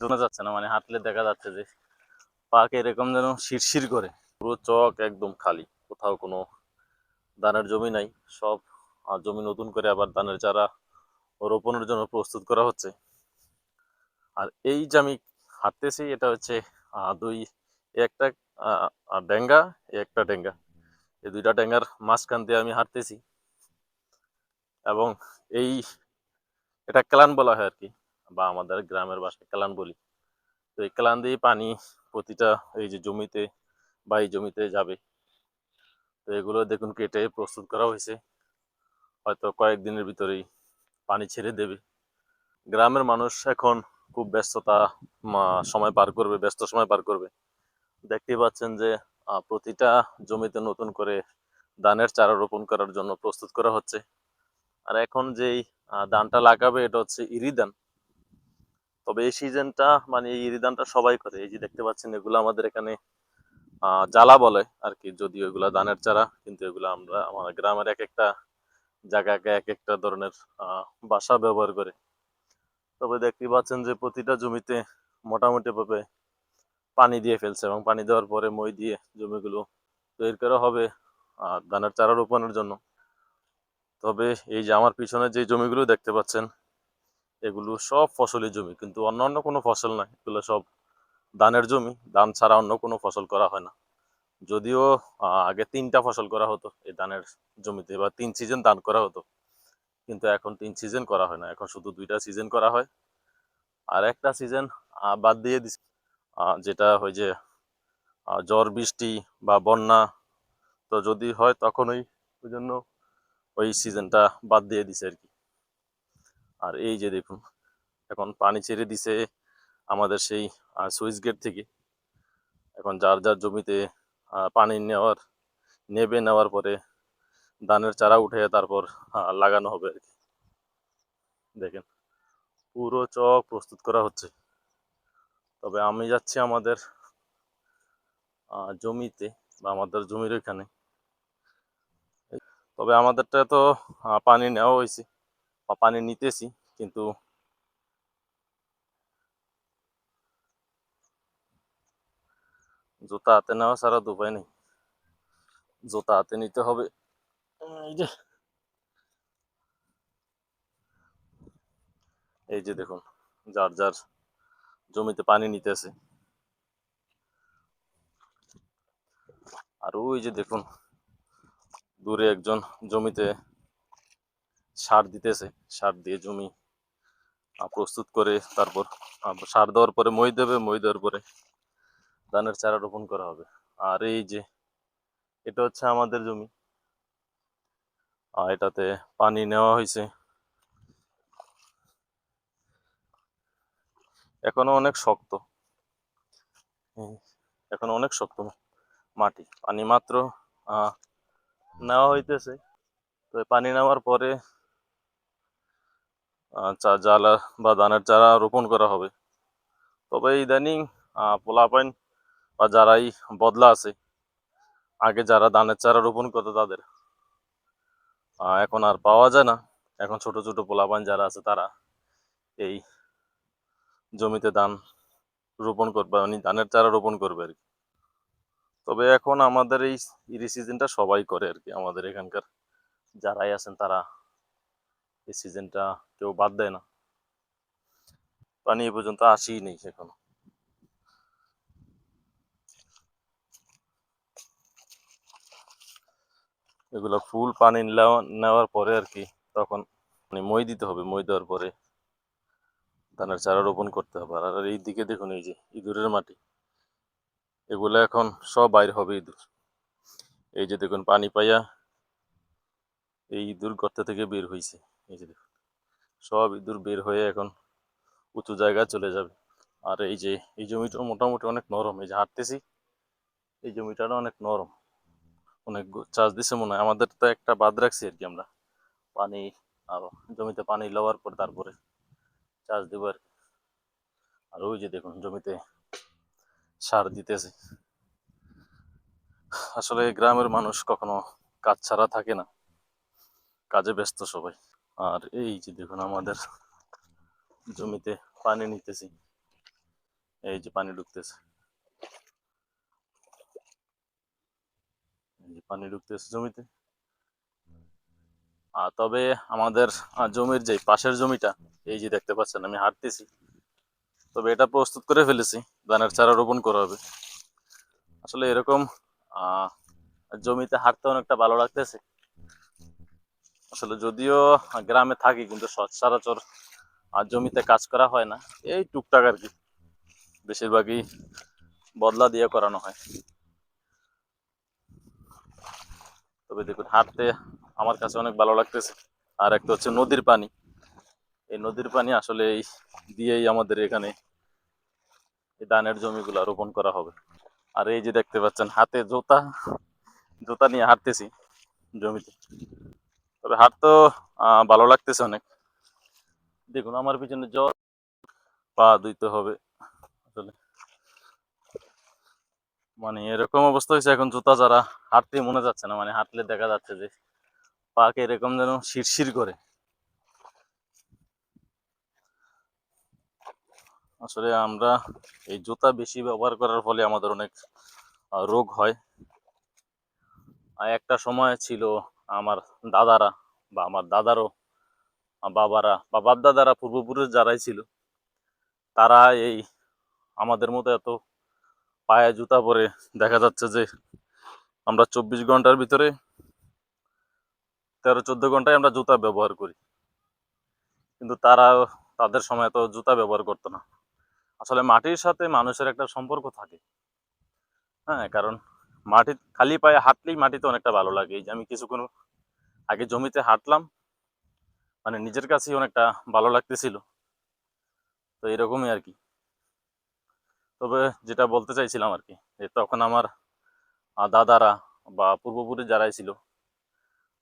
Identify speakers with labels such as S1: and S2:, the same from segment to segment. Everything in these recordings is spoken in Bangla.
S1: শোনা যাচ্ছে না মানে হাঁটলে দেখা যাচ্ছে যে পাক এরকম যেন শিরশির করে। পুরো চক একদম খালি, কোথাও কোনো ধানের জমি নাই, সব জমি নতুন করে আবার ধানের চারা রোপণের জন্য প্রস্তুত করা হচ্ছে। আর এই যে আমি হাঁটতেছি, এটা হচ্ছে দুই একটা ডেঙ্গা একটা ডেঙ্গা। এই দুইটা ডেঙ্গার মাঝখান দিয়ে আমি হাঁটতেছি। এবং এই, এটা ক্লান বলা হয় আর কি। বা আমাদের গ্রামের ভাষায় ক্লান বলি। তো এই ক্লান দিয়ে পানি প্রতিটা এই যে জমিতে বা এই জমিতে যাবে। তো এগুলো দেখুন কেটে প্রস্তুত করা হয়েছে। হয়তো কয়েকদিনের ভিতরেই পানি ছেড়ে দেবে। গ্রামের মানুষ এখন খুব ব্যস্ততা সময় পার করবে, ব্যস্ত সময় পার করবে। দেখতেই পাচ্ছেন যে প্রতিটা জমিতে নতুন করে ধানের চারা রোপণ করার জন্য প্রস্তুত করা হচ্ছে। আর এখন যেই ধানটা লাগাবে, এটা হচ্ছে ইরি ধান তবে এই সিজনটা মানে এই ধানটা সবাই করে। এই যে দেখতে পাচ্ছেন, এগুলো আমাদের এখানে জ্বালা বলে আর কি যদিও এগুলা ধানের চারা, কিন্তু এগুলো আমরা, আমাদের গ্রামের এক একটা জায়গাকে এক একটা ধরনের বাসা ব্যবহার করে। তবে দেখতে পাচ্ছেন যে প্রতিটা জমিতে মোটামুটি ভাবে পানি দিয়ে ফেলছে এবং পানি দেওয়ার পরে মই দিয়ে জমিগুলো তৈরি করা হবে ধানের চারা রোপণের জন্য। তবে এই যে আমার পিছনে যে জমিগুলো দেখতে পাচ্ছেন এগুলো সব ফসলের জমি, কিন্তু অন্য অন্য কোনো ফসল নাই। এগুলো সব ধানের জমি, ধান ছাড়া অন্য কোনো ফসল করা হয় না। যদিও আগে তিনটা ফসল করা হতো এই ধানের জমিতে, বা তিন সিজন ধান করা হতো। কিন্তু এখন তিন সিজন করা হয় না, এখন শুধু দুইটা সিজন করা হয়। আর একটা সিজন বাদ দিয়ে দিচ্ছে যেটা হয় যে ঝড়, বৃষ্টি বা বন্যা, তো যদি হয় তখনই ওই জন্য ওই সিজনটা বাদ দিয়ে দিছে আর কি। আর এই যে দেখুন, এখন পানি ছেড়ে দিছে আমাদের সেই সুইচ গেট থেকে। এখন যার যার জমিতে পানি নেওয়ার, নেবে নেওয়ার পরে ধানের চারা উঠে তারপর লাগানো হবে আর কি। দেখেন, পুরো চক প্রস্তুত করা হচ্ছে। তবে আমি যাচ্ছি আমাদের জমিতে বা আমাদের জমির ওইখানে। তবে আমাদেরটা তো পানি নেওয়া হয়েছে। পানি নিতেছি কিন্তু জুতা হাতে নেওয়া ছাড়া তো উপায় নেই। জুতা হাতে নিতে হবে। এই যে। এই যে দেখুন যার যার জমিতে পানি নিতেছে। আর ওই যে দেখুন দূরে একজন জমিতে সার দিতেছে, সার দিয়ে জমি প্রস্তুত করে তারপর সার দেওয়ার পরে মই দেবে, মই দেওয়ার পরে ধানের চারা রোপণ করা হবে। আর এই যে, এটা হচ্ছে আমাদের জমি। আর এটাতে পানি নেওয়া হয়েছে। এখনও অনেক শক্ত। এখনও অনেক শক্ত মাটি। পানি মাত্র নেওয়া হইতেছে। তো পানি নেওয়ার পরে চা- জ্বালা বা ধানের চারা রোপণ করা হবে। তবে ইদানিং পোলাপাইন বা যারাই বদলা আছে, আগে যারা ধানের চারা রোপণ করতো তাদের এখন আর পাওয়া যায় না। এখন ছোট ছোট পোলাপাইন যারা আছে তারা এই জমিতে ধান রোপণ করবে মানে ধানের চারা রোপণ করবে আর কি। তবে এখন আমাদের এই ইরি সিজনটা সবাই করে আর কি, আমাদের এখানকার যারাই আছেন তারা এই সিজনটা কেউ বাদ দেয় না। পানি এ পর্যন্ত আসেই নেই এখনও। এগুলো ফুল পানি নেওয়ার পরে আর কি তখন মানে মই দিতে হবে, মই দেওয়ার পরে ধানের চারা রোপণ করতে হবে। আর এই দিকে দেখুন এই যে ইঁদুরের মাটি, এগুলো এখন সব বাইর হবে ইঁদুর। এই যে দেখুন পানি পাইয়া এই ইঁদুর গর্ত থেকে বের হয়েছে এই যে সব ইঁদুর বের হয়ে এখন উঁচু জায়গায় চলে যাবে। আর এই যে, এই জমিটা মোটামুটি অনেক নরম। এই যে হাঁটতেছি, এই জমিটাও অনেক নরম। অনেক চাষ দিছে মনে হয়। আমাদের তো একটা বাদ রাখছি আর কি আমরা। পানি, আর জমিতে পানি লওয়ার পর তারপরে চাষ দেবো আর কি। আর ওই যে দেখুন, জমিতে সার দিতেছে। আসলে গ্রামের মানুষ কখনো কাজ ছাড়া থাকে না। কাজে ব্যস্ত সবাই। আর এই যে দেখুন আমাদের জমিতে পানি নিতেছি। এই যে পানি ঢুকতেছে। পানি ঢুকতেছে জমিতে। আর তবে আমাদের জমির যে পাশের জমিটা, এই যে দেখতে পাচ্ছেন আমি হাঁটতেছি। তবে এটা প্রস্তুত করে ফেলেছি, ধানের চারা রোপণ করা হবে। আসলে এরকম জমিতে হাঁটতে অনেকটা ভালো লাগতেছে। আসলে যদিও গ্রামে থাকি, কিন্তু সচরাচর জমিতে কাজ করা হয় না। এই টুকটাক আর কি। বেশিরভাগই বদলা দিয়ে করানো হয়। তবে দেখুন, হাঁটতে আমার কাছে অনেক ভালো লাগতেছে। আর একটা হচ্ছে নদীর পানি। এই নদীর পানি আসলে এই দিয়েই আমাদের এখানে এই ধানের জমিগুলা রোপণ করা হবে। আর এই যে দেখতে পাচ্ছেন, হাতে জুতা জুতা নিয়ে হাঁটতেছি জমিতে। তবে হাঁটতেও আহ, ভালো লাগতেছে অনেক। দেখুন আমার পিছনে জল পা দিতে হবে আসলে। মানে এরকম অবস্থা হয়েছে এখন জুতা যারা হাঁটতে মনে যাচ্ছে না মানে হাঁটলে দেখা যাচ্ছে যে পাকে এরকম যেন শিরশির করে। আসলে আমরা এই জুতা বেশি ব্যবহার করার ফলে আমাদের অনেক রোগ হয়। আর একটা সময় ছিল আমার দাদারা বা আমার দাদারও বাবারা বা বাপ দাদারা পূর্বপুরুষ যারাই ছিল, তারা এই আমাদের মতো এত পায়ে জুতা পরে দেখা যাচ্ছে যে আমরা চব্বিশ ঘণ্টার ভিতরে তেরো, চোদ্দ ঘন্টায় আমরা জুতা ব্যবহার করি। কিন্তু তারা তাদের সময় তো জুতা ব্যবহার করতো না। আসলে মাটির সাথে মানুষের একটা সম্পর্ক থাকে। হ্যাঁ কারণ মাটি, খালি পায়ে হাঁটলেই মাটিতে অনেকটা ভালো লাগে। এই যে আমি কিছুক্ষণ আগে জমিতে হাঁটলাম মানে নিজের কাছেই অনেকটা ভালো লাগতেছিল। তো এরকমই আর কি। তবে যেটা বলতে চাইছিলাম আর কি, যে তখন আমার দাদারা বা পূর্বপুরুষ যারাই ছিল,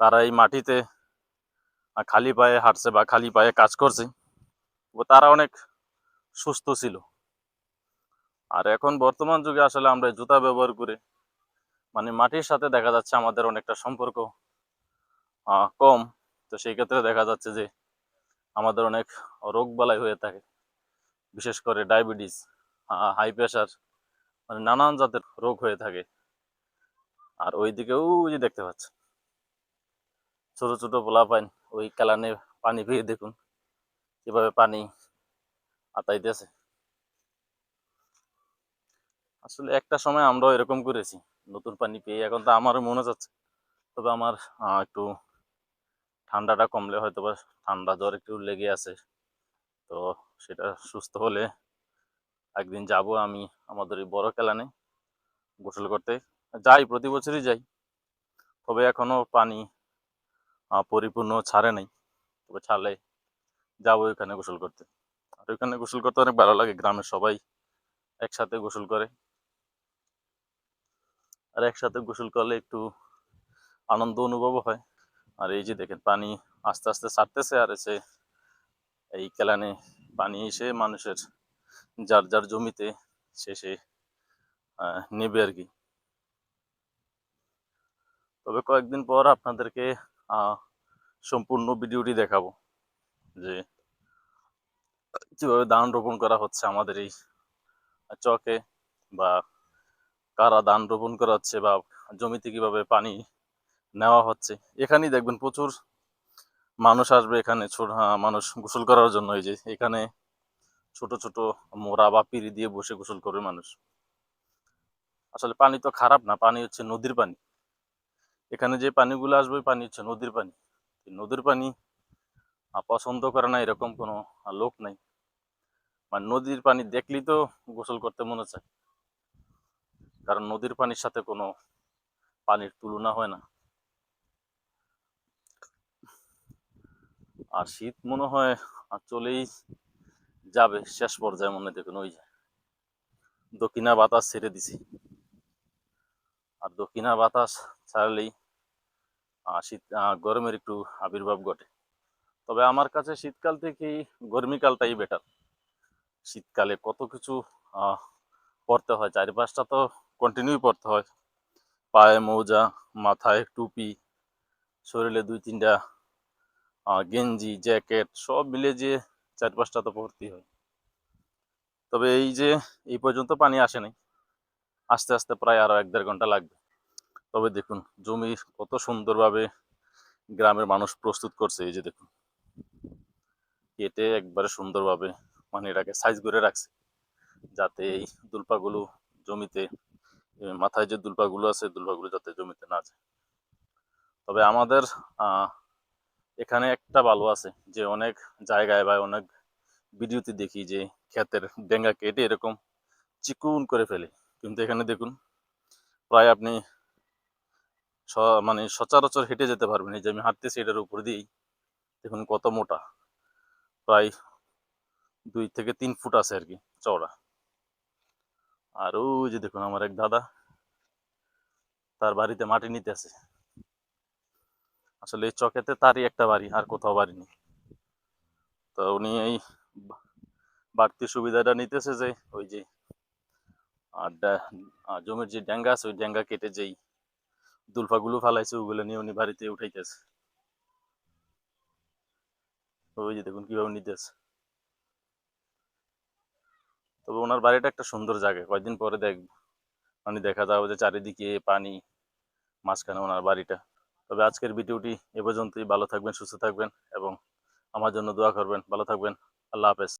S1: তারা এই মাটিতে খালি পায়ে হাঁটছে বা খালি পায়ে কাজ করছে তো তারা অনেক সুস্থ ছিল। আর এখন বর্তমান যুগে আসলে আমরা জুতা ব্যবহার করে মানে মাটির সাথে দেখা যাচ্ছে আমাদের অনেকটা সম্পর্ক কম। তো সেই ক্ষেত্রে দেখা যাচ্ছে যে আমাদের অনেক রোগ বালাই হয়ে থাকে, বিশেষ করে ডায়াবেটিস হাই প্রেশার মানে নানান জাতের রোগ হয়ে থাকে। আর ওই যে দেখতে পাচ্ছেন ছোট ছোট পোলা পাইন ওই কালানে পানি পেয়ে দেখুন, কীভাবে পানি আতাইতেছে। আসলে একটা সময় আমরাও এরকম করেছি। নতুন পানি পেয়ে এখন তো আমারও মনে যাচ্ছে তবে আমার একটু ঠান্ডাটা কমলে হয়তো বা ঠান্ডা জ্বর একটু লেগে আছে। তো সেটা সুস্থ হলে একদিন যাব আমি আমাদের এই বড় কেলানে গোসল করতে। যাই, প্রতি বছরই যাই। তবে এখনও পানি পরিপূর্ণ ছাড়ে নাই। তবে ছাড়লে যাব ওইখানে গোসল করতে। আর ওইখানে গোসল করতে অনেক ভালো লাগে। গ্রামের সবাই একসাথে গোসল করে। আর একসাথে গোসল করলে একটু আনন্দ অনুভব হয়। আর এই যে দেখেন, পানি আস্তে আস্তে ছাড়তেছে আর এসে এই কেলানে পানি এসে মানুষের যার যার জমিতে শেষে নেবে আর কি। তবে কয়েকদিন পর আপনাদেরকে সম্পূর্ণ ভিডিওটি দেখাবো যে কীভাবে ধান রোপণ করা হচ্ছে আমাদের এই চকে বা কারা ধান রোপণ করা হচ্ছে বা জমিতে কীভাবে পানি নেওয়া হচ্ছে, এখানেই দেখবেন প্রচুর মানুষ আসবে এখানে, ছোট মানুষ গোসল করার জন্য, এই যে এখানে ছোট ছোট মোড়া বা পিড়ি দিয়ে বসে গোসল করবে মানুষ। আসলে পানি তো খারাপ না, পানি হচ্ছে নদীর পানি। এখানে যে পানিগুলো আসবে পানি হচ্ছে নদীর পানি। নদীর পানি পছন্দ করে না, এরকম কোনো লোক নাই। মানে নদীর পানি দেখলেই তো গোসল করতে মনে চায়। কারণ নদীর পানির সাথে কোনো পানির তুলনা হয় না। আর শীত মনে হয় চলেই যাবে, শেষ পর্যায়ে মনে দেখুন ওই দক্ষিণা বাতাস ছেড়ে দিছি। আর দক্ষিণা বাতাস ছাড়লেই শীত গরমের একটু আবির্ভাব ঘটে। তবে আমার কাছে শীতকাল থেকেই গরমিকালটাই বেটার শীতকালে কত কিছু পরতে হয়। চারিপাশটা তো কন্টিনিউ পরতে হয়। পায়ে মোজা, মাথায় টুপি, শরীরে দুই তিনটা গেঞ্জি, জ্যাকেট, সব মিলে যে চার পাঁচটা তো পরতেই হয়। তবে এই যে, এই পর্যন্ত পানি আসে নাই, আস্তে আস্তে প্রায় আরও এক দেড় ঘণ্টা লাগবে। তবে দেখুন, জমি কত সুন্দরভাবে গ্রামের মানুষ প্রস্তুত করছে, এই যে দেখুন। কেটে একবারে সুন্দরভাবে মানে এটাকে সাইজ করে রাখছে, যাতে এই দুলপাগুলো জমিতে মাথায় যে দুলপাগুলো আছে দুলপাগুলো যাতে জমিতে না যায়। তবে আমাদের এখানে একটা ভালো আছে যে অনেক জায়গায় বা অনেক ভিডিওতে দেখি যে ক্ষেতের ডেঙ্গা কেটে এরকম চিকুন করে ফেলে। কিন্তু এখানে দেখুন, প্রায় আপনি মানে সচরাচর হেঁটে যেতে পারবেন। এই যে আমি হাঁটতেছি এটার উপর দিয়েই, দেখুন কত মোটা। প্রায় দুই থেকে তিন ফুট আছে আর কি চওড়া। আর ওই যে দেখুন আমার এক দাদা, তার বাড়িতে মাটি নিতে আছে আসলে এই চকেতে তারই একটা বাড়ি, আর কোথাও বাড়ি নেই। তো উনি এই বাড়তি সুবিধাটা নিতেছে যে, ওই যে আর জমির যে ড্যাঙ্গা আছে, ওই ড্যাঙ্গা কেটে যেই দুলফাগুলো ফালাইছে, ওগুলো নিয়ে উনি বাড়িতে উঠাইতেছে। ওই যে দেখুন কীভাবে নিতেছে। তবে ওনার বাড়িটা একটা সুন্দর জায়গা। কয়েকদিন পরে দেখব মানে দেখা যাবে যে চারিদিকে পানি, মাঝখানে ওনার বাড়িটা। তবে আজকের ভিডিওটি এ পর্যন্তই। ভালো থাকবেন, সুস্থ থাকবেন এবং আমার জন্য দোয়া করবেন। ভালো থাকবেন। আল্লাহ হাফেজ।